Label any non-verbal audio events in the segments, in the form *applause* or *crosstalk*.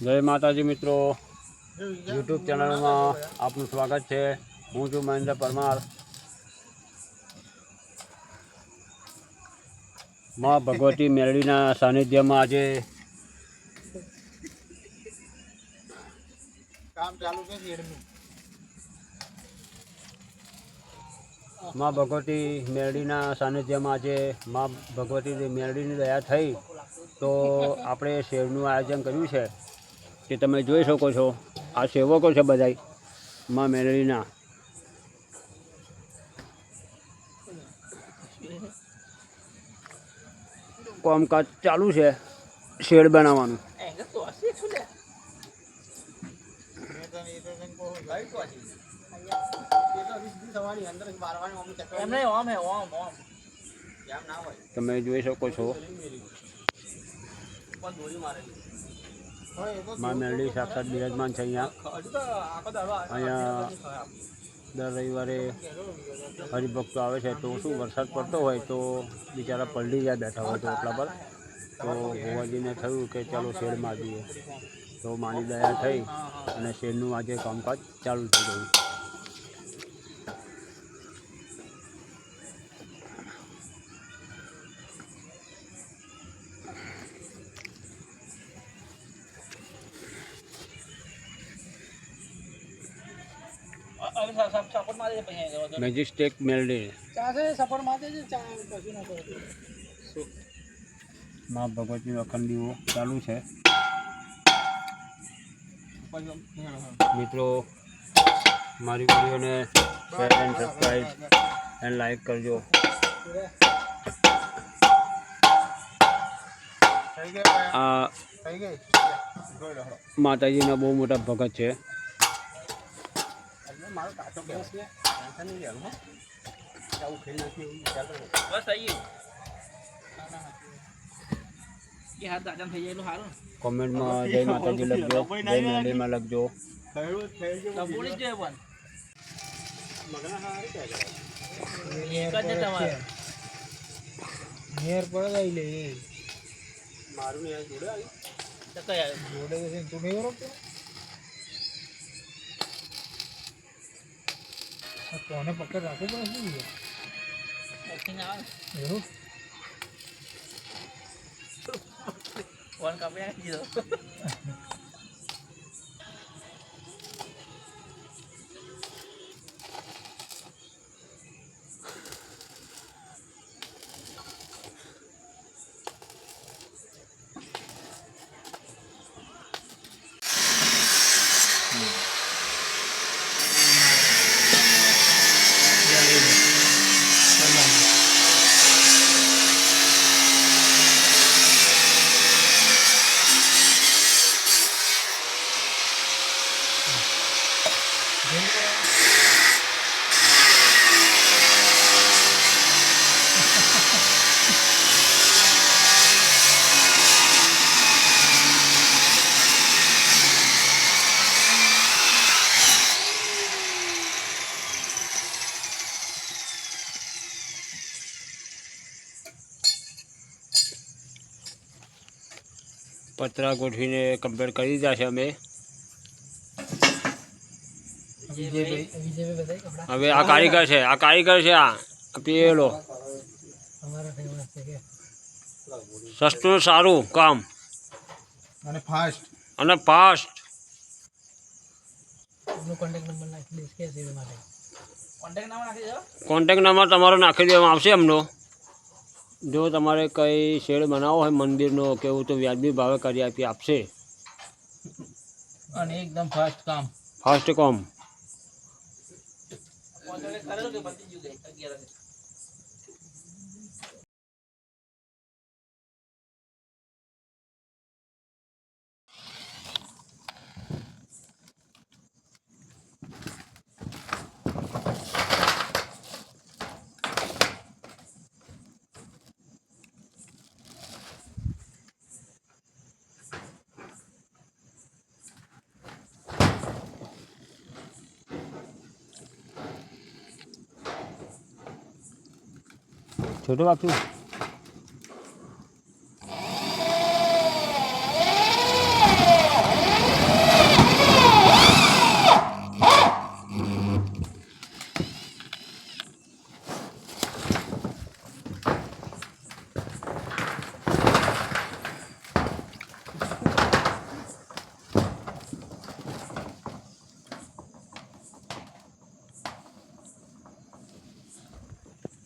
જય માતાજી મિત્રો. યુટ્યુબ ચેનલમાં આપનું સ્વાગત છે. હું છું મહેન્દ્ર પરમાર. માં ભગવતી *laughs* મેરડીના સાનિધ્યમાં આજે કામ ચાલુ છે માં ભગવતી મેરડીના સાનિધ્યમાં આજે મા ભગવતી મેરડીની દયા થઈ તો આપણે શેરનું આયોજન કર્યું છે કે તમે જોઈ શકો છો આ સેવકો છે બધાયમાં મેરડીના કામકાજ ચાલુ છે શેડ બનાવવાનું તમે જોઈ શકો છો. માં મેરડી સાક્ષાત બિરાજમાન છે અહીંયા. અહીંયા દર રવિવારે હરિભક્તો આવે છે તો શું વરસાદ પડતો હોય તો બિચારા પલડી જાય બેઠા હોય તો એટલા પર. તો ભુવાજીને થયું કે ચાલો શેડમાં જઈએ તો માની દયા થઈ અને શેડનું આજે કામકાજ ચાલુ થઈ ગયું. મેજિસ્ટેક મેલડી મા છે ભગવતની અખંડીઓ ચાલુ છે મિત્રો મારી વિડીયોને share and subscribe and like કરજો ભગત ગઈ ભાઈ? આ થઈ ગઈ જોઈ લો હળો. માતાજીના બહુ મોટા ભગત છે એટલે મારો કાચો ગેસ છે ટેન્શન નહીં લેવાનું હો. કે આવું ખાઈ નાખ્યું એવું વિચારતો નથી. કોમેન્ટમાં જય માતાજી લખજો જય મેરડીમાં લખજો થયેલું જ થઈ ગયું. મગના હારી ક્યાં ગયા? નિયર પર જ આવી લે મારું ને આ જોડે આવી જોડે તો છે તું નહીં ઓળખતો કોને પકડ રાખવું પડે શું? એવું પતરા ગોઠવીને કમ્પ્લીટ કરી દીધા છે અમે વિજયભાઈ વિજયભાઈ બધાય કપડા હવે આ કારીગર છે આ કારીગર છે આ. પેલો સસ્તું સારું કામ. અને ફાસ્ટ અને ફાસ્ટ કોન્ટેક નંબર તમારો નાખી દેવામાં આવશે એમનો. જો તમારે કંઈ શેડ બનાવવો હોય મંદિરનો કે એવું તો વ્યાજબી ભાવે કરી આપી આપશે. અને એકદમ ફાસ્ટ કામ. ફાસ્ટ કોમ. કરેલું કે પતી ગયું કે અગિયાર વાગે છોટું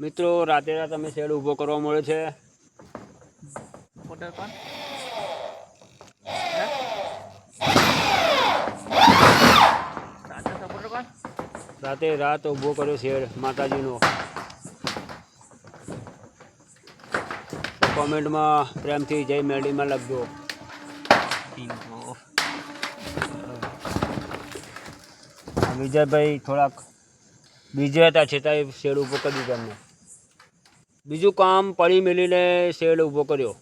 મિત્રો રાતે રાત અમે શેડ ઊભો કરવા મળ્યો છે. રાતે રાત ઊભો કર્યો શેડ માતાજીનો. કોમેન્ટમાં પ્રેમથી જય મેળીમાં લખજો. વિજયભાઈ થોડાક બીજા હતા છતાંય શેડ ઊભો કરી દીધા અમને બીજું કામ પડી મેલીને શેડ ઊભો કર્યો.